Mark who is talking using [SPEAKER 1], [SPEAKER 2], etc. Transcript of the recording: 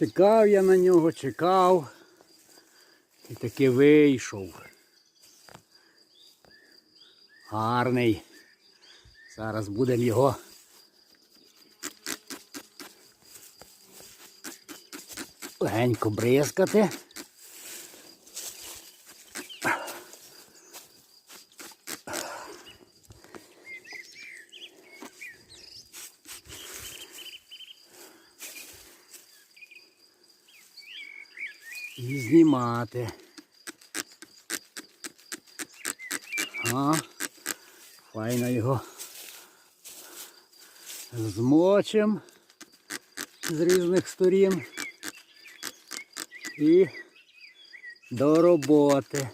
[SPEAKER 1] Чекав я на нього, чекав. І таки вийшов. Гарний. Зараз будемо його. Легенько бризкати. І знімати. А, файно його змочим з різних сторін і до роботи.